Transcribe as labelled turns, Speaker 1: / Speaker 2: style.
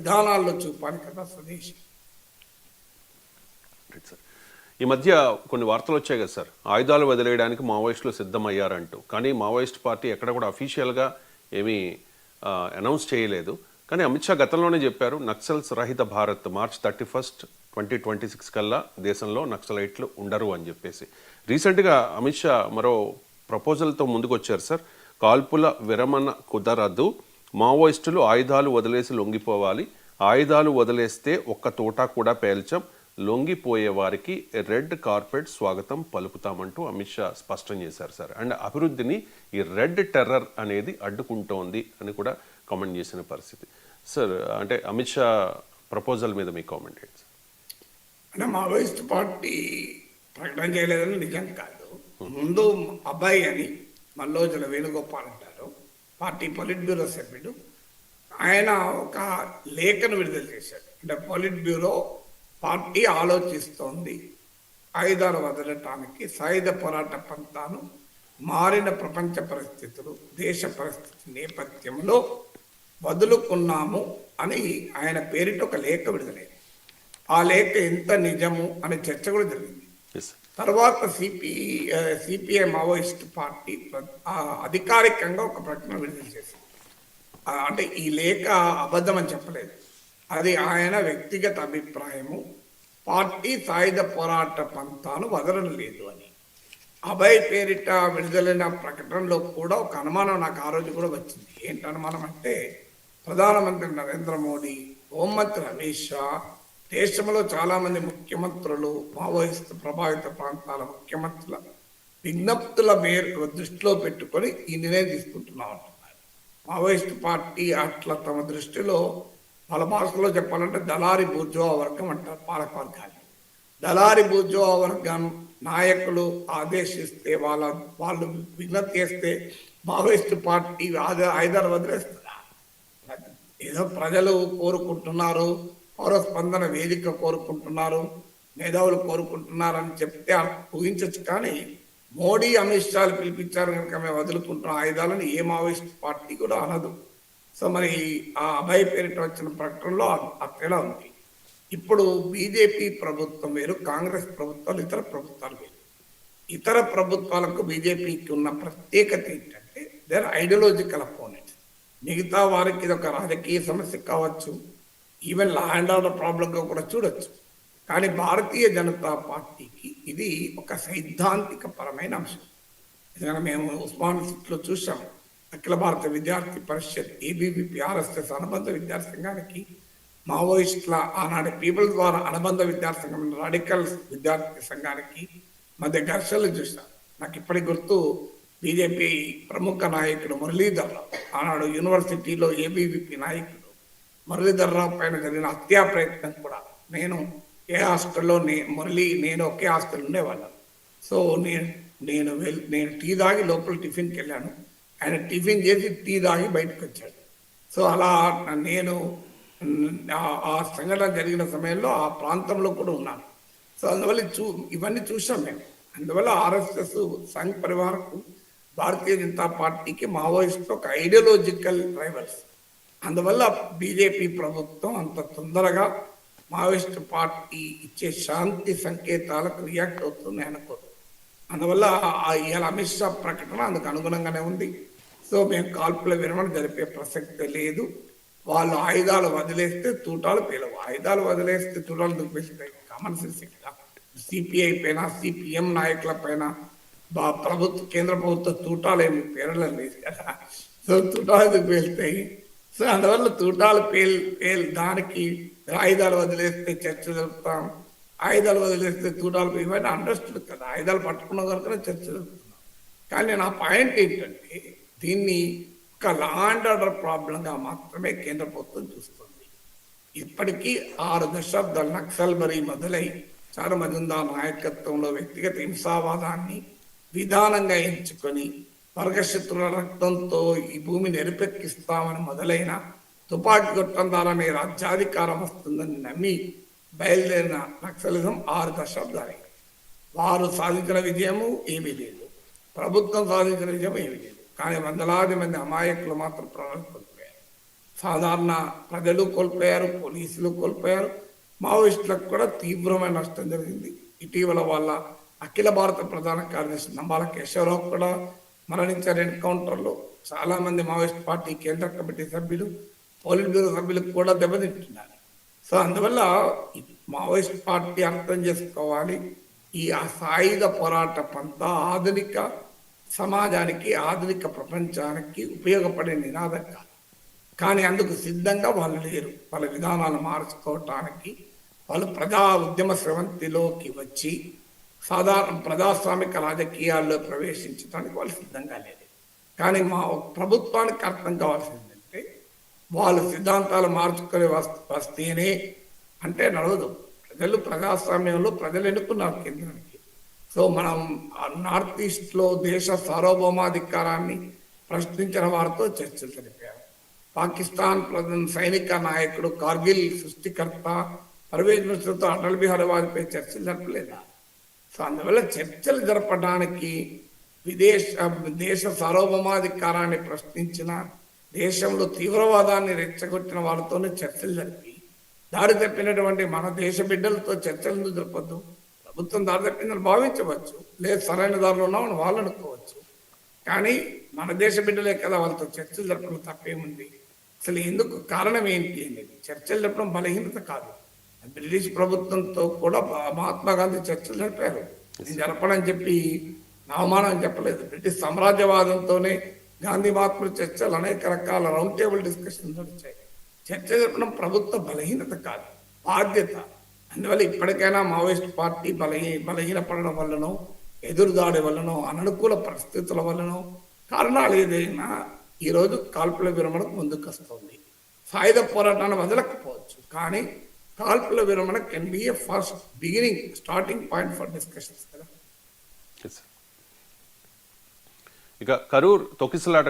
Speaker 1: విధానాల్లో చూపాలి కదా స్వదేశీ
Speaker 2: ఈ మధ్య కొన్ని వార్తలు వచ్చాయి కదా సార్ ఆయుధాలు వదిలేయడానికి మావోయిస్టులు సిద్ధమయ్యారంటూ. కానీ మావోయిస్ట్ పార్టీ ఎక్కడ కూడా అఫీషియల్గా ఏమీ అనౌన్స్ చేయలేదు. కానీ అమిత్ షా గతంలోనే చెప్పారు నక్సల్స్ రహిత Bharat March thirty first twenty twenty six కల్లా దేశంలో నక్సలైట్లు ఉండరు అని చెప్పేసి. రీసెంట్గా అమిత్ షా మరో ప్రపోజల్తో ముందుకు వచ్చారు సార్ కాల్పుల విరమణ కుదరదు. మావోయిస్టులు ఆయుధాలు వదిలేసి లొంగిపోవాలి. ఆయుధాలు వదిలేస్తే ఒక్క తోట కూడా పేల్చం. లొంగిపోయే వారికి రెడ్ కార్పెట్ స్వాగతం పలుకుతామంటూ అమిత్ షా స్పష్టం చేశారు సార్. అండ్ అభివృద్ధిని ఈ రెడ్ టెర్రర్ అనేది అడ్డుకుంటోంది అని కూడా కామెంట్ చేసిన పరిస్థితి. సార్ అంటే అమిత్ షా ప్రపోజల్ మీద మీ కామెంట్ ఏంటి
Speaker 1: అంటే మావోయిస్ట్ పార్టీ ప్రకటన చేయలేదని నిజం కాదు. ముందు అబ్బాయి అని మల్లోజుల వేణుగోపాల్ అంటారు. పార్టీ పొలిట్ బ్యూరో సభ్యుడు. ఆయన ఒక లేఖను విడుదల చేశాడు. అంటే పొలిట్ బ్యూరో పార్టీ ఆలోచిస్తోంది. ఆయుధాలు వదలటానికి సాయుధ పోరాట పంతాను మారిన ప్రపంచ పరిస్థితులు దేశ పరిస్థితి నేపథ్యంలో వదులుకున్నాము అని ఆయన పేరిట ఒక లేఖ విడుదలైంది. ఆ లేఖ ఎంత నిజము అనే చర్చ కూడా జరిగింది. తర్వాత సిపి సిపిఐ మావోయిస్ట్ పార్టీ ప్ర- అధికారికంగా ఒక ప్రకటన విడుదల చేసింది. అంటే ఈ లేఖ అబద్ధం అని చెప్పలేదు. అది ఆయన వ్యక్తిగత అభిప్రాయము. పార్టీ సాయుధ పోరాట పంతాను వదలడం లేదు అని. అభయ్ పేరిట విడుదలైన ప్రకటనలో కూడా ఒక అనుమానం నాకు ఆ రోజు కూడా వచ్చింది. ఏంటి అనుమానం అంటే ప్రధానమంత్రి నరేంద్ర మోడీ హోంమంత్రి అమిత్ షా దేశంలో చాలామంది ముఖ్యమంత్రులు మావోయిస్ట్ ప్రభావిత ప్రాంతాల ముఖ్యమంత్రుల విజ్ఞప్తుల మేరకు దృష్టిలో పెట్టుకొని ఈ నిర్ణయం తీసుకుంటున్నాం అంటున్నారు. మావోయిస్ట్ పార్టీ అట్లా తమ దృష్టిలో వాళ్ళ భాషలో చెప్పాలంటే దళారి బూర్జువా వర్గం అంటారు పాలకవర్గాన్ని. దళారి బూర్జువా వర్గం నాయకులు ఆదేశిస్తే వాళ్ళ వాళ్ళు విజ్ఞప్తి చేస్తే మావోయిస్ట్ పార్టీ ఆయుధాలు వదిలేస్తుందా ఏదో ప్రజలు కోరుకుంటున్నారు పౌర స్పందన వేదిక కోరుకుంటున్నారు మేధావులు కోరుకుంటున్నారని చెప్తే ఊహించవచ్చు కానీ మోడీ అమిత్ షాలు పిలిపించారు కనుక మేము వదులుకుంటున్న ఆయుధాలను ఏ మావోయిస్ట్ పార్టీ కూడా అనదు. సో మరి ఆ అభయ పేరిట వచ్చిన ప్రకటనలో ఆ- ఆ తేడా ఉంది. ఇప్పుడు బీజేపీ ప్రభుత్వం వేరు కాంగ్రెస్ ప్రభుత్వాలు ఇతర ప్రభుత్వాలు వేరు. ఇతర ప్రభుత్వాలకు బీజేపీకి ఉన్న ప్రత్యేకత ఏంటంటే దేర్ ఐడియాలజికల్ అపోనెంట్స్ మిగతా వారికి ఇది ఒక రాజకీయ సమస్య కావచ్చు ఈవెన్ లా అండ్ ఆర్డర్ ప్రాబ్లంగా కూడా చూడొచ్చు. కానీ భారతీయ జనతా పార్టీకి ఇది ఒక సైద్ధాంతిక పరమైన అంశం. ఎందుకంటే మేము ఉస్మాన్ సిట్లో చూసాం అఖిల భారత విద్యార్థి పరిషత్ ఏబీవీపీ ఆర్ఎస్ఎస్ అనుబంధ విద్యార్థి సంఘానికి మావోయిస్టుల ఆనాటి పీపుల్ ద్వారా అనుబంధ విద్యార్థి సంఘం రాడికల్ విద్యార్థి సంఘానికి మధ్య ఘర్షణలు చూసాం నాకు ఇప్పటికి గుర్తు బీజేపీ ప్రముఖ నాయకుడు మురళీధర్ ఆనాడు యూనివర్సిటీలో ఏబీవీపీ నాయకుడు. మురళీధర్రావు పైన జరిగిన హత్యా ప్రయత్నం కూడా నేను ఏ హాస్టల్లో నే మురళి నేను ఒకే హాస్టల్ ఉండేవాళ్ళం. సో నేను నేను వెల్ నేను టీ తాగి లోపల టిఫిన్కి వెళ్ళాను. ఆయన టిఫిన్ చేసి టీ తాగి బయటకు వచ్చాడు. సో అలా నేను ఆ- సంఘటన జరిగిన సమయంలో ఆ ప్రాంతంలో కూడా ఉన్నాను. సో అందువల్ల చూ ఇవన్నీ చూసాం మేము. అందువల్ల ఆర్ఎస్ఎస్ సంఘ్ పరివారకు భారతీయ జనతా పార్టీకి మావోయిస్ట్ ఒక ఐడియాలజికల్ రైవల్స్ అందువల్ల బీజేపీ ప్రభుత్వం అంత తొందరగా మావోయిస్ట్ పార్టీ ఇచ్చే శాంతి సంకేతాలకు రియాక్ట్ అవుతుంది అనుకో అందువల్ల ఆ ఇవాళ అమిత్ షా ప్రకటన అందుకు అనుగుణంగానే ఉంది. సో మేము కాల్పుల విరమణ జరిపే ప్రసక్తి లేదు. వాళ్ళు ఆయుధాలు వదిలేస్తే తూటాలు పేలవు. ఆయుధాలు వదిలేస్తే తూటాలు దుబ్బేస్తాయి. కామన్ సెన్స్ సిపిఐ పైన సిపిఎం నాయకుల పైన బా ప్రభుత్వ కేంద్ర ప్రభుత్వ తూటాలు ఏమి పేరడం లేదు కదా. సో తూటాలు దుబ్బేస్తాయి. సో అందువల్ల తూటాలు పేల్ పేల్ దానికి ఆయుధాలు వదిలేస్తే చర్చ జరుపుతాం. ఆయుధాలు వదిలేస్తే తూటాలు ఇవన్నీ అండర్స్టూడ్ కదా. ఆయుధాలు పట్టుకున్న కనుక చర్చ జరుపుతున్నాం కానీ నా పాయింట్ ఏంటంటే దీన్ని ఒక లా అండ్ ఆర్డర్ ప్రాబ్లంగా మాత్రమే కేంద్ర ప్రభుత్వం చూస్తుంది. ఇప్పటికీ ఆరు దశాబ్దాలు నక్సల్ బరి మొదలై చాలా మజుందార్ నాయకత్వంలో వ్యక్తిగత హింసావాదాన్ని విధానంగా ఎంచుకొని వర్గశత్రుల రక్తంతో ఈ భూమిని ఎరుపెక్కిస్తామని మొదలైన తుపాకీ కొట్టం ద్వారానే రాజ్యాధికారం వస్తుందని నమ్మి బయలుదేరిన నక్సలిజం ఆరు దశాబ్దాలు. వారు సాధించిన విజయము ఏమీ లేదు. ప్రభుత్వం సాధించిన విజయం ఏమీ లేదు. కానీ వందలాది మంది అమాయకులు మాత్రం ప్రాణాలు కోల్పోయారు. సాధారణ ప్రజలు కోల్పోయారు పోలీసులు కోల్పోయారు. మావోయిస్టులకు కూడా తీవ్రమైన నష్టం జరిగింది. ఇటీవల వాళ్ళ అఖిల భారత ప్రధాన కార్యదర్శి నంబాల కేశవరావు కూడా మరణించారు ఎన్కౌంటర్లో చాలామంది మావోయిస్ట్ పార్టీ కేంద్ర కమిటీ సభ్యులు పోలిట్ బ్యూరో సభ్యులకు కూడా దెబ్బతింటున్నారు. సో అందువల్ల మావోయిస్ట్ పార్టీ అర్థం చేసుకోవాలి. ఈ సాయుధ పోరాట పంత ఆధునిక సమాజానికి ఆధునిక ప్రపంచానికి ఉపయోగపడే నినాదం కాదు. కానీ అందుకు సిద్ధంగా వాళ్ళు లేరు. వాళ్ళ విధానాలు మార్చుకోవటానికి వాళ్ళు ప్రజా ఉద్యమ స్రవంతిలోకి వచ్చి సాధారణ ప్రజాస్వామిక రాజకీయాల్లో ప్రవేశించడానికి వాళ్ళు సిద్ధంగా లేదు కానీ మా ప్రభుత్వానికి అర్థం కావాల్సింది వాళ్ళు సిద్ధాంతాలు మార్చుకొని వస్తేనే అంటే నడవదు. ప్రజలు ప్రజాస్వామ్యంలో ప్రజలు ఎన్నుకున్నారు కేంద్రానికి. సో మనం నార్త్ ఈస్ట్లో దేశ సార్వభౌమాధికారాన్ని ప్రశ్నించిన వారితో చర్చలు జరిపారు. పాకిస్తాన్ ప్రధాన సైనిక నాయకుడు కార్గిల్ సృష్టికర్త పర్వేజ్ మిశ్రతో అటల్ బిహారీ వాజ్పేయి చర్చలు జరపలేదా? సో అందువల్ల చర్చలు జరపడానికి విదేశ దేశ సార్వభౌమాధికారాన్ని ప్రశ్నించిన దేశంలో తీవ్రవాదాన్ని రెచ్చగొట్టిన వాళ్ళతోనే చర్చలు జరిపి దారి తప్పినటువంటి మన దేశ బిడ్డలతో చర్చలు జరపద్దు? ప్రభుత్వం దారి తప్పిందని భావించవచ్చు లేదు సరైన దారిలో ఉన్నామని వాళ్ళు అనుకోవచ్చు. కానీ మన దేశ బిడ్డలే కదా వాళ్ళతో చర్చలు జరపడం తప్పేముంది? అసలు ఎందుకు కారణం ఏంటి అనేది? చర్చలు జరపడం బలహీనత కాదు. బ్రిటిష్ ప్రభుత్వంతో కూడా మహాత్మా గాంధీ చర్చలు జరిపారు. నేను జరపడని చెప్పి నా అవమానం చెప్పలేదు. బ్రిటిష్ సామ్రాజ్యవాదంతోనే గాంధీ మహాత్ముల చర్చలు అనేక రకాల రౌండ్ టేబుల్ డిస్కషన్ వచ్చాయి చర్చ జరపడం ప్రభుత్వ బలహీనత కాదు బాధ్యత. అందువల్ల ఇప్పటికైనా మావోయిస్ట్ పార్టీ బలహీ బలహీనపడడం వల్లనో ఎదురుదాడి వల్లనో అననుకూల పరిస్థితుల వల్లనో కారణాలు ఏదైనా ఈరోజు కాల్పుల విరమణకు ముందుకు వస్తుంది సాయుధ పోరాటాన్ని వదలకపోవచ్చు. కానీ కాల్పుల విరమణ can be a first beginning starting point for discussions కదా
Speaker 2: ఇక కరూర్ తొక్కిసలాట